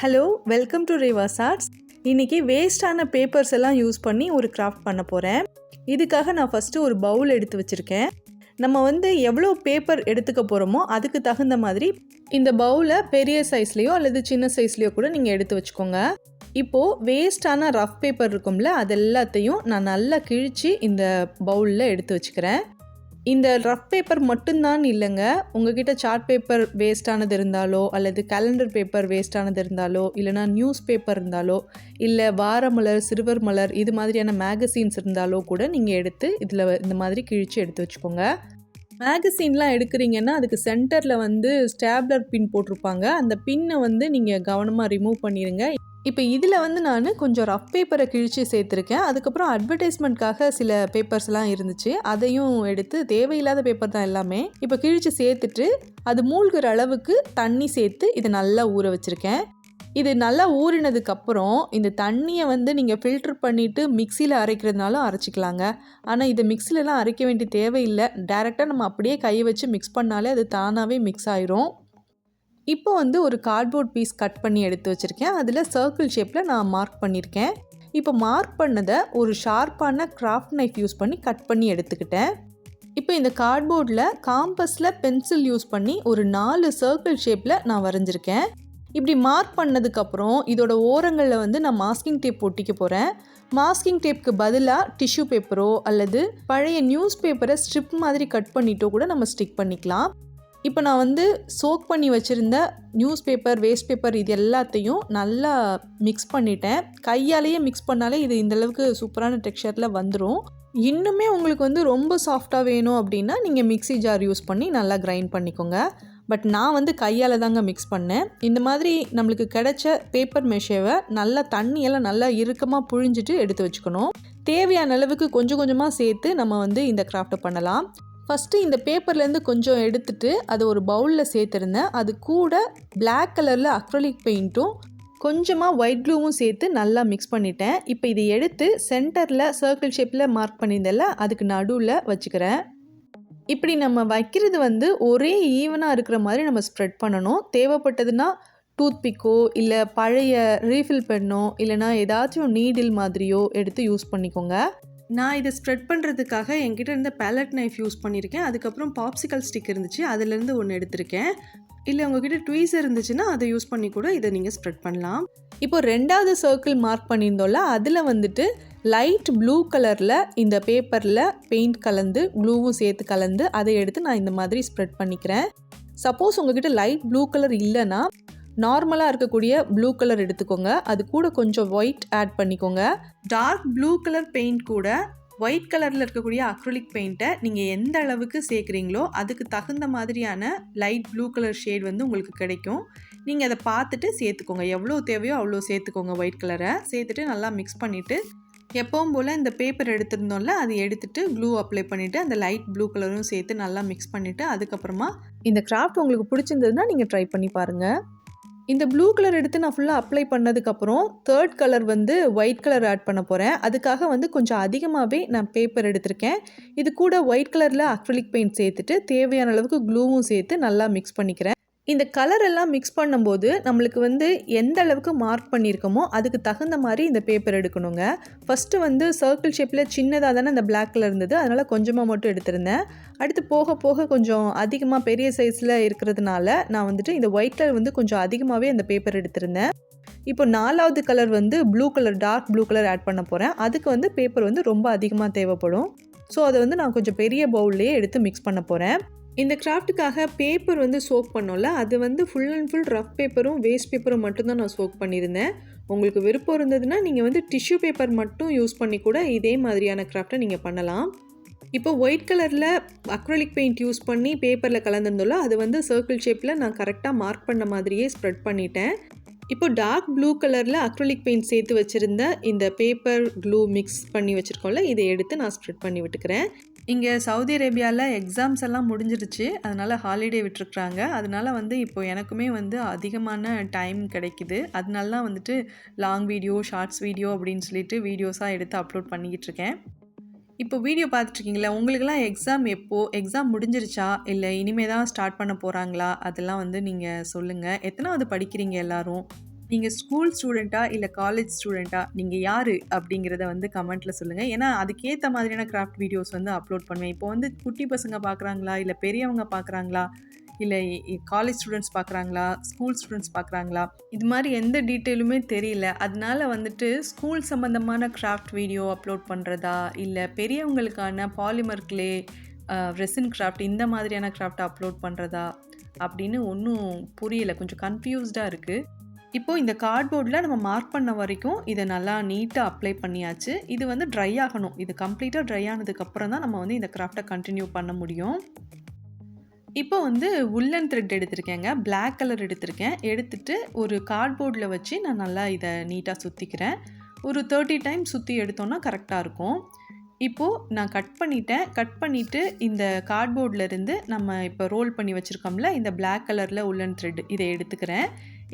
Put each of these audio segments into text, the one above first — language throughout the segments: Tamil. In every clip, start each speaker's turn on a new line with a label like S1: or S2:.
S1: Hello welcome to Reva's arts இன்றைக்கி வேஸ்டான பேப்பர்ஸ் எல்லாம் யூஸ் பண்ணி ஒரு கிராஃப்ட் பண்ண போகிறேன் இதுக்காக நான் ஃபஸ்ட்டு ஒரு பவுல் எடுத்து வச்சுருக்கேன். நம்ம வந்து எவ்வளோ பேப்பர் எடுத்துக்க போகிறோமோ அதுக்கு தகுந்த மாதிரி இந்த பவுலை பெரிய சைஸ்லேயோ அல்லது சின்ன சைஸ்லேயோ கூட நீங்கள் எடுத்து வச்சுக்கோங்க. இப்போது வேஸ்டான ரஃப் பேப்பர் இருக்கும்ல அது எல்லாத்தையும் நான் நல்லா கிழித்து இந்த பவுலில் எடுத்து வச்சுக்கிறேன். இந்த ரஃப் பேப்பர் மட்டும்தான் இல்லைங்க. உங்ககிட்ட சார்ட் பேப்பர் வேஸ்டானது இருந்தாலோ அல்லது கேலண்டர் பேப்பர் வேஸ்டானது இருந்தாலோ இல்லைனா நியூஸ் பேப்பர் இருந்தாலோ இல்லை வாரமலர் சிறுவர் மலர் இது மாதிரியான மேகசின்ஸ் இருந்தாலோ கூட நீங்கள் எடுத்து இதில் இந்த மாதிரி கிழிச்சு எடுத்து வச்சுக்கோங்க. மேகசின்லாம் எடுக்கிறீங்கன்னா அதுக்கு சென்டரில் வந்து ஸ்டாப்லர் பின் போட்டிருப்பாங்க. அந்த பின்னை வந்து நீங்கள் கவனமாக ரிமூவ் பண்ணிடுங்க இப்போ இதில் வந்து நான் கொஞ்சம் ரஃப் பேப்பரை கிழிச்சு சேர்த்துருக்கேன். அதுக்கப்புறம் அட்வர்டைஸ்மெண்ட்காக சில பேப்பர்ஸ்லாம் இருந்துச்சு. அதையும் எடுத்து தேவையில்லாத பேப்பர் தான் எல்லாமே இப்போ கிழிச்சு சேர்த்துட்டு அது மூழ்கிற அளவுக்கு தண்ணி சேர்த்து இதை நல்லா ஊற வச்சுருக்கேன். இது நல்லா ஊறினதுக்கப்புறம் இந்த தண்ணியை வந்து நீங்கள் ஃபில்டர் பண்ணிவிட்டு மிக்சியில் அரைக்கிறதுனாலும் அரைச்சிக்கலாங்க. ஆனால் இதை மிக்சிலலாம் அரைக்க வேண்டிய தேவையில்லை. டேரெக்டாக நம்ம அப்படியே கையை வச்சு மிக்ஸ் பண்ணாலே அது தானாகவே மிக்ஸ் ஆயிரும். இப்போ வந்து ஒரு கார்ட்போர்ட் பீஸ் கட் பண்ணி எடுத்து வச்சுருக்கேன். அதில் சர்க்கிள் ஷேப்பில் நான் மார்க் பண்ணியிருக்கேன் இப்போ மார்க் பண்ணதை ஒரு ஷார்ப்பான கிராஃப்ட் நைஃப் யூஸ் பண்ணி கட் பண்ணி எடுத்துக்கிட்டேன். இப்போ இந்த கார்ட்போர்டில் காம்பஸில் பென்சில் யூஸ் பண்ணி ஒரு நாலு சர்க்கிள் ஷேப்பில் நான் வரைஞ்சிருக்கேன். இப்படி மார்க் பண்ணதுக்கப்புறம் இதோட ஓரங்களில் வந்து நான் மாஸ்கிங் டேப் ஒட்டிக்க போகிறேன் மாஸ்கிங் டேப்க்கு பதிலாக டிஷ்யூ பேப்பரோ அல்லது பழைய நியூஸ் பேப்பரை ஸ்ட்ரிப் மாதிரி கட் பண்ணிட்டோ கூட நம்ம ஸ்டிக் பண்ணிக்கலாம். இப்போ நான் வந்து சோக் பண்ணி வச்சுருந்த நியூஸ் பேப்பர் வேஸ்ட் பேப்பர் இது எல்லாத்தையும் நல்லா மிக்ஸ் பண்ணிட்டேன். கையாலேயே மிக்ஸ் பண்ணாலே இது இந்தளவுக்கு சூப்பரான டெக்ஸ்சரில் வந்துடும் இன்னுமே உங்களுக்கு வந்து ரொம்ப சாஃப்டாக வேணும் அப்படின்னா நீங்கள் மிக்ஸி ஜார் யூஸ் பண்ணி நல்லா கிரைண்ட் பண்ணிக்கோங்க. பட் நான் வந்து கையால் தாங்க மிக்ஸ் பண்ணேன். இந்த மாதிரி நம்மளுக்கு கிடைச்ச பேப்பர் மெஷேவை நல்லா தண்ணியெல்லாம் நல்லா இறுக்கமாக புழிஞ்சிட்டு எடுத்து வச்சுக்கணும். தேவையான அளவுக்கு கொஞ்சம் கொஞ்சமாக சேர்த்து நம்ம வந்து இந்த கிராஃப்ட்டை பண்ணலாம். ஃபஸ்ட்டு இந்த பேப்பர்லேருந்து கொஞ்சம் எடுத்துட்டு அதை ஒரு பவுலில் சேர்த்துருந்தேன். அது கூட பிளாக் கலரில் அக்ரலிக் பெயிண்ட்டும் கொஞ்சமாக ஒயிட் க்ளூவும் சேர்த்து நல்லா மிக்ஸ் பண்ணிட்டேன். இப்போ இதை எடுத்து சென்டரில் சர்க்கிள் ஷேப்பில் மார்க் பண்ணியிருந்தல அதுக்கு நடுவில் வச்சுக்கிறேன். இப்படி நம்ம வைக்கிறது வந்து ஒரே ஈவனாக இருக்கிற மாதிரி நம்ம ஸ்ப்ரெட் பண்ணணும். தேவைப்பட்டதுன்னா டூத்பிக்கோ இல்லை பழைய ரீஃபில் பெண்ணோ இல்லைனா ஏதாச்சும் நீடில் மாதிரியோ எடுத்து யூஸ் பண்ணிக்கோங்க. நான் இதை ஸ்ப்ரெட் பண்ணுறதுக்காக என்கிட்ட இருந்த பேலட் நைஃப் யூஸ் பண்ணியிருக்கேன். அதுக்கப்புறம் பாப்சிக்கல் ஸ்டிக் இருந்துச்சு. அதுலேருந்து ஒன்று எடுத்திருக்கேன். இல்லை உங்ககிட்ட ட்வீஸ் இருந்துச்சுன்னா அதை யூஸ் பண்ணி கூட இதை நீங்கள் ஸ்ப்ரெட் பண்ணலாம். இப்போ ரெண்டாவது சர்க்கிள் மார்க் பண்ணியிருந்தோம்ல அதில் வந்துட்டு லைட் ப்ளூ கலரில் இந்த பேப்பரில் பெயிண்ட் கலந்து ப்ளூவும் சேர்த்து கலந்து அதை எடுத்து நான் இந்த மாதிரி ஸ்ப்ரெட் பண்ணிக்கிறேன். சப்போஸ் உங்ககிட்ட லைட் ப்ளூ கலர் இல்லைன்னா நார்மலாக இருக்கக்கூடிய ப்ளூ கலர் எடுத்துக்கோங்க. அது கூட கொஞ்சம் ஒயிட் ஆட் பண்ணிக்கோங்க. டார்க் ப்ளூ கலர் பெயிண்ட் கூட ஒயிட் கலரில் இருக்கக்கூடிய அக்ரலிக் பெயிண்ட்டை நீங்கள் எந்த அளவுக்கு சேர்க்குறீங்களோ அதுக்கு தகுந்த மாதிரியான லைட் ப்ளூ கலர் ஷேட் வந்து உங்களுக்கு கிடைக்கும். நீங்கள் அதை பார்த்துட்டு சேர்த்துக்கோங்க. எவ்வளோ தேவையோ அவ்வளோ சேர்த்துக்கோங்க ஒயிட் கலரை சேர்த்துட்டு நல்லா மிக்ஸ் பண்ணிவிட்டு எப்பவும் போல் இந்த பேப்பர் எடுத்திருந்தோம்ல அதை எடுத்துகிட்டு க்ளூ அப்ளை பண்ணிவிட்டு அந்த லைட் ப்ளூ கலரும் சேர்த்து நல்லா மிக்ஸ் பண்ணிவிட்டு அதுக்கப்புறமா இந்த கிராஃப்ட் உங்களுக்கு பிடிச்சிருந்ததுன்னா நீங்கள் ட்ரை பண்ணி பாருங்கள் இந்த ப்ளூ கலர் எடுத்து நான் ஃபுல்லாக அப்ளை பண்ணதுக்கப்புறம் தேர்ட் கலர் வந்து ஒயிட் கலர் ஆட் பண்ண போகிறேன் அதுக்காக வந்து கொஞ்சம் அதிகமாகவே நான் பேப்பர் எடுத்திருக்கேன். இது கூட ஒயிட் கலரில் அக்ரிலிக் பெயிண்ட் சேர்த்துட்டு தேவையான அளவுக்கு க்ளூவும் சேர்த்து நல்லா மிக்ஸ் பண்ணிக்கிறேன். இந்த கலர் எல்லாம் மிக்ஸ் பண்ணும்போது நம்மளுக்கு வந்து எந்த அளவுக்கு மார்க் பண்ணியிருக்கோமோ அதுக்கு தகுந்த மாதிரி இந்த பேப்பர் எடுக்கணுங்க. ஃபஸ்ட்டு வந்து சர்க்கிள் ஷேப்பில் சின்னதாக தானே அந்த பிளாக்கில் இருந்தது. அதனால் கொஞ்சமாக மட்டும் எடுத்திருந்தேன். அடுத்து போக போக கொஞ்சம் அதிகமாக பெரிய சைஸில் இருக்கிறதுனால நான் வந்துட்டு இந்த ஒயிட் கலர் வந்து கொஞ்சம் அதிகமாகவே அந்த பேப்பர் எடுத்திருந்தேன். இப்போ நாலாவது கலர் வந்து blue colour dark blue colour add பண்ண போகிறேன் அதுக்கு வந்து பேப்பர் வந்து ரொம்ப அதிகமாக தேவைப்படும். ஸோ அதை வந்து நான் கொஞ்சம் பெரிய பவுல்லையே எடுத்து மிக்ஸ் பண்ண போகிறேன் இந்த கிராஃப்ட்டுக்காக பேப்பர் வந்து சோக் பண்ணோம்ல அது வந்து ஃபுல் அண்ட் ஃபுல் ரஃப் பேப்பரும் வேஸ்ட் பேப்பரும் மட்டும்தான் நான் சோக் பண்ணியிருந்தேன். உங்களுக்கு விருப்பம் இருந்ததுன்னா நீங்கள் வந்து டிஷ்யூ பேப்பர் மட்டும் யூஸ் பண்ணி கூட இதே மாதிரியான கிராஃப்டை நீங்கள் பண்ணலாம். இப்போ ஒயிட் கலரில் அக்ரலிக் பெயிண்ட் யூஸ் பண்ணி பேப்பரில் கலந்துருந்தோம்ல அது வந்து சர்க்கிள் ஷேப்பில் நான் கரெக்டாக மார்க் பண்ண மாதிரியே ஸ்ப்ரெட் பண்ணிட்டேன். இப்போ டார்க் ப்ளூ கலரில் அக்ரலிக் பெயிண்ட் சேர்த்து வச்சுருந்த இந்த பேப்பர் க்ளூ மிக்ஸ் பண்ணி வச்சுருக்கோம்ல இதை எடுத்து நான் ஸ்ப்ரெட் பண்ணி விட்டுக்கிறேன். இங்கே சவுதி அரேபியாவில் எக்ஸாம்ஸ் எல்லாம் முடிஞ்சிருச்சு அதனால் ஹாலிடே விட்டுருக்குறாங்க. அதனால் வந்து இப்போ எனக்குமே வந்து அதிகமான டைம் கிடைக்குது. அதனால தான் வந்துட்டு லாங் வீடியோ ஷார்ட்ஸ் வீடியோ அப்படின்னு சொல்லிட்டு வீடியோஸாக எடுத்து அப்லோட் பண்ணிக்கிட்டு இருக்கேன். இப்போ வீடியோ பார்த்துட்ருக்கீங்களா உங்களுக்கெல்லாம் எக்ஸாம் எப்போது எக்ஸாம் முடிஞ்சிருச்சா? இல்லை இனிமே தான் ஸ்டார்ட் பண்ண போகிறாங்களா அதெல்லாம் வந்து நீங்கள் சொல்லுங்கள் எத்தனாவது படிக்கிறீங்க எல்லாரும்? நீங்கள் ஸ்கூல் ஸ்டூடெண்ட்டா இல்லை காலேஜ் ஸ்டூடெண்ட்டா நீங்கள் யார் அப்படிங்கிறத வந்து கமெண்ட்டில் சொல்லுங்கள் ஏன்னா அதுக்கேற்ற மாதிரியான கிராஃப்ட் வீடியோஸ் வந்து அப்லோட் பண்ணுவேன். இப்போ வந்து குட்டி பசங்க பார்க்குறாங்களா இல்லை பெரியவங்க பார்க்குறாங்களா இல்லை காலேஜ் ஸ்டூடெண்ட்ஸ் பார்க்குறாங்களா ஸ்கூல் ஸ்டூடெண்ட்ஸ் பார்க்குறாங்களா இது மாதிரி எந்த டீட்டெயிலுமே தெரியல. அதனால வந்துட்டு ஸ்கூல் சம்மந்தமான கிராஃப்ட் வீடியோ அப்லோட் பண்ணுறதா இல்லை பெரியவங்களுக்கான பாலிமர் கிளே ரெசின் கிராஃப்ட் இந்த மாதிரியான கிராஃப்ட் அப்லோட் பண்ணுறதா அப்படின்னு ஒன்றும் புரியல. கொஞ்சம் கன்ஃபியூஸ்டாக இருக்குது இப்போது இந்த கார்ட்போர்டில் நம்ம மார்க் பண்ண வரைக்கும் இதை நல்லா நீட்டாக அப்ளை பண்ணியாச்சு. இது வந்து ட்ரை ஆகணும். இது கம்ப்ளீட்டாக ட்ரை ஆனதுக்கப்புறம் தான் நம்ம வந்து இந்த கிராஃப்டை கண்டினியூ பண்ண முடியும். இப்போ வந்து உல்லன் த்ரெட் எடுத்திருக்கேங்க. பிளாக் கலர் எடுத்திருக்கேன். எடுத்துட்டு ஒரு கார்ட்போர்டில் வச்சு நான் நல்லா இதை நீட்டாக சுற்றிக்கிறேன் ஒரு தேர்ட்டி டைம் சுற்றி எடுத்தோன்னா கரெக்டாக இருக்கும். இப்போது நான் கட் பண்ணிட்டேன். கட் பண்ணிவிட்டு இந்த கார்ட்போர்ட்லேருந்து நம்ம இப்போ ரோல் பண்ணி வச்சுருக்கோம்ல இந்த பிளாக் கலரில் உல்லன் த்ரெட் இதை எடுத்துக்கிறேன்.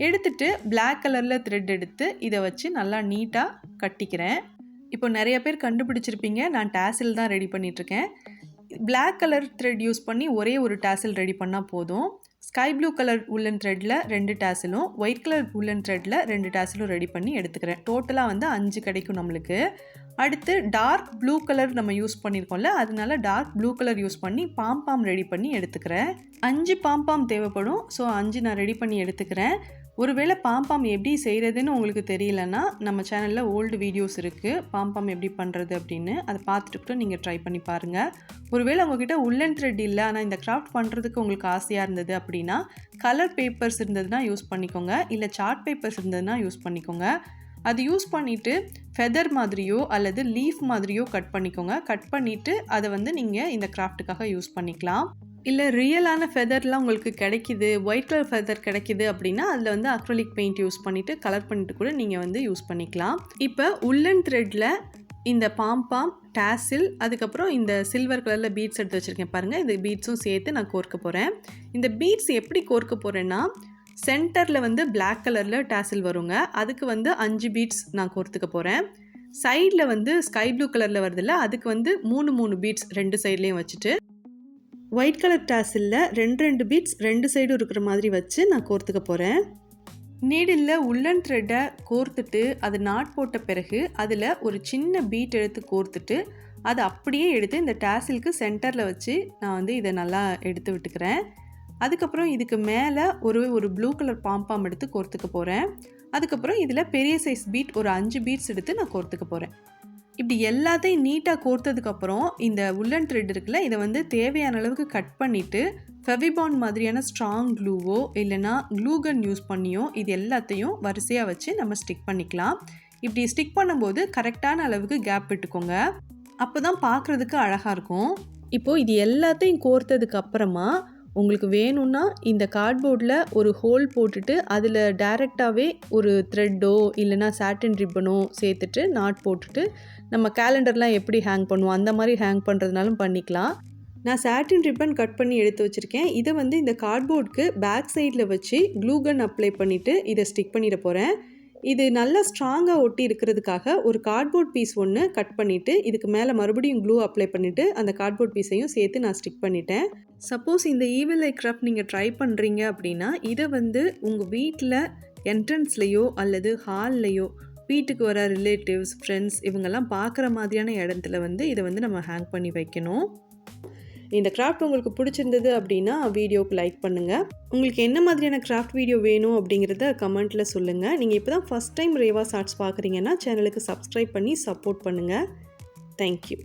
S1: எடுத்துட்டு பிளாக் கலரில் த்ரெட் எடுத்து இதை வச்சு நல்லா நீட்டாக கட்டிக்கிறேன். இப்போ நிறைய பேர் கண்டுபிடிச்சிருப்பீங்க. நான் டேசில் தான் ரெடி பண்ணிகிட்ருக்கேன் பிளாக் கலர் த்ரெட் யூஸ் பண்ணி ஒரே ஒரு டேசில் ரெடி பண்ணால் போதும். ஸ்கை ப்ளூ கலர் உள்ளன் த்ரெட்டில் ரெண்டு டேசிலும் ஒயிட் கலர் உள்ளன் த்ரெட்டில் ரெண்டு டேசிலும் ரெடி பண்ணி எடுத்துக்கிறேன். டோட்டலாக வந்து அஞ்சு கிடைக்கும் நம்மளுக்கு. அடுத்து டார்க் ப்ளூ கலர் நம்ம யூஸ் பண்ணியிருக்கோம்ல அதனால டார்க் ப்ளூ கலர் யூஸ் பண்ணி பாம்பாம் ரெடி பண்ணி எடுத்துக்கிறேன். அஞ்சு பாம்பாம் தேவைப்படும். ஸோ அஞ்சு நான் ரெடி பண்ணி எடுத்துக்கிறேன். ஒருவேளை பாம்பாம் எப்படி செய்கிறதுன்னு உங்களுக்கு தெரியலன்னா நம்ம சேனலில் ஓல்டு வீடியோஸ் இருக்குது பாம்பாம் எப்படி பண்ணுறது அப்படின்னு அதை பார்த்துட்டு கூட நீங்கள் ட்ரை பண்ணி பாருங்கள் ஒருவேளை உங்ககிட்ட உள்ளன் த்ரெட் இல்லை ஆனால் இந்த கிராஃப்ட் பண்ணுறதுக்கு உங்களுக்கு ஆசையாக இருந்தது அப்படின்னா கலர் பேப்பர்ஸ் இருந்ததுன்னா யூஸ் பண்ணிக்கோங்க. இல்லை சார்ட் பேப்பர்ஸ் இருந்ததுன்னா யூஸ் பண்ணிக்கோங்க. அது யூஸ் பண்ணிவிட்டு ஃபெதர் மாதிரியோ அல்லது லீஃப் மாதிரியோ கட் பண்ணிக்கோங்க. கட் பண்ணிவிட்டு அதை வந்து நீங்கள் இந்த கிராஃப்ட்டுக்காக யூஸ் பண்ணிக்கலாம். இல்லை ரியலான ஃபெதர்லாம் உங்களுக்கு கிடைக்கிது ஒயிட் கலர் ஃபெதர் கிடைக்கிது அப்படின்னா அதில் வந்து அக்ரலிக் பெயிண்ட் யூஸ் பண்ணிவிட்டு கலர் பண்ணிட்டு கூட நீங்கள் வந்து யூஸ் பண்ணிக்கலாம். இப்போ உள்ளன் த்ரெட்டில் இந்த பாம்பாம் டேசில் அதுக்கப்புறம் இந்த சில்வர் கலரில் பீட்ஸ் எடுத்து வச்சுருக்கேன் பாருங்கள் இந்த பீட்ஸும் சேர்த்து நான் கோர்க்க போகிறேன் இந்த பீட்ஸ் எப்படி கோர்க்க போகிறேன்னா சென்டரில் வந்து பிளாக் கலரில் டேசில் வருங்க. அதுக்கு வந்து அஞ்சு பீட்ஸ் நான் கோர்த்துக்க போகிறேன் சைடில் வந்து ஸ்கை ப்ளூ கலரில் வருதில்ல அதுக்கு வந்து மூணு மூணு பீட்ஸ் ரெண்டு சைட்லேயும் வச்சுட்டு ஒயிட் கலர் டாசிலில் ரெண்டு ரெண்டு பீட்ஸ் ரெண்டு சைடும் இருக்கிற மாதிரி வச்சு நான் கோர்த்துக்க போகிறேன் நீடில் உள்ளன் த்ரெட்டை கோர்த்துட்டு அது நாட் போட்ட பிறகு அதில் ஒரு சின்ன பீட் எடுத்து கோர்த்துட்டு அதை அப்படியே எடுத்து இந்த டாசிலுக்கு சென்டரில் வச்சு நான் வந்து இதை நல்லா எடுத்து விட்டுக்கிறேன். அதுக்கப்புறம் இதுக்கு மேலே ஒரு ஒரு ப்ளூ கலர் பாம்பாம் எடுத்து கோர்த்துக்க போகிறேன் அதுக்கப்புறம் இதில் பெரிய சைஸ் பீட் ஒரு அஞ்சு பீட்ஸ் எடுத்து நான் கோர்த்துக்க போகிறேன் இப்படி எல்லாத்தையும் நீட்டாக கோர்த்ததுக்கப்புறம் இந்த உள்ளன் த்ரெட் இருக்குல்ல இதை வந்து தேவையான அளவுக்கு கட் பண்ணிவிட்டு ஃபெவிபாண்ட் மாதிரியான ஸ்ட்ராங் க்ளூவோ இல்லைனா க்ளூகன் யூஸ் பண்ணியோ இது எல்லாத்தையும் வரிசையாக வச்சு நம்ம ஸ்டிக் பண்ணிக்கலாம். இப்படி ஸ்டிக் பண்ணும்போது கரெக்டான அளவுக்கு கேப் விட்டுக்கோங்க. அப்போ தான் பார்க்குறதுக்கு அழகாக இருக்கும். இப்போது இது எல்லாத்தையும் கோர்த்ததுக்கு அப்புறமா உங்களுக்கு வேணும்னா இந்த கார்ட்போர்டில் ஒரு ஹோல் போட்டுட்டு அதில் டைரெக்டாகவே ஒரு த்ரெட்டோ இல்லைனா சாட்டின் ரிப்பனோ சேர்த்துட்டு நாட் போட்டுட்டு நம்ம கேலண்டர்லாம் எப்படி ஹேங் பண்ணுவோம் அந்த மாதிரி ஹேங் பண்ணுறதுனாலும் பண்ணிக்கலாம். நான் சாட்டின் ரிப்பன் கட் பண்ணி எடுத்து வச்சுருக்கேன். இதை வந்து இந்த கார்ட்போர்டுக்கு பேக் சைடில் வச்சு க்ளூகன் அப்ளை பண்ணிவிட்டு இதை ஸ்டிக் பண்ணிட போகிறேன் இது நல்லா ஸ்ட்ராங்காக ஒட்டி இருக்கிறதுக்காக ஒரு கார்ட்போர்ட் பீஸ் ஒன்று கட் பண்ணிவிட்டு இதுக்கு மேலே மறுபடியும் க்ளூ அப்ளை பண்ணிவிட்டு அந்த கார்ட்போர்ட் பீஸையும் சேர்த்து நான் ஸ்டிக் பண்ணிட்டேன். சப்போஸ் இந்த ஈவல் ஐ கிராஃப்ட் நீங்கள் ட்ரை பண்ணுறீங்க அப்படின்னா இதை வந்து உங்கள் வீட்டில் என்ட்ரன்ஸ்லேயோ அல்லது ஹால்லையோ வீட்டுக்கு வர ரிலேட்டிவ்ஸ் ஃப்ரெண்ட்ஸ் இவங்கெல்லாம் பார்க்குற மாதிரியான இடத்துல வந்து இதை வந்து நம்ம ஹேங் பண்ணி வைக்கணும். இந்த கிராஃப்ட் உங்களுக்கு பிடிச்சிருந்தது அப்படின்னா வீடியோவுக்கு லைக் பண்ணுங்கள் உங்களுக்கு என்ன மாதிரியான கிராஃப்ட் வீடியோ வேணும் அப்படிங்கிறத கமெண்ட்டில் சொல்லுங்கள் நீங்கள் இப்போ தான் ஃபஸ்ட் டைம் ரேவா ஷார்ட்ஸ் பார்க்குறீங்கன்னா சேனலுக்கு சப்ஸ்கிரைப் பண்ணி சப்போர்ட் பண்ணுங்கள் தேங்க்யூ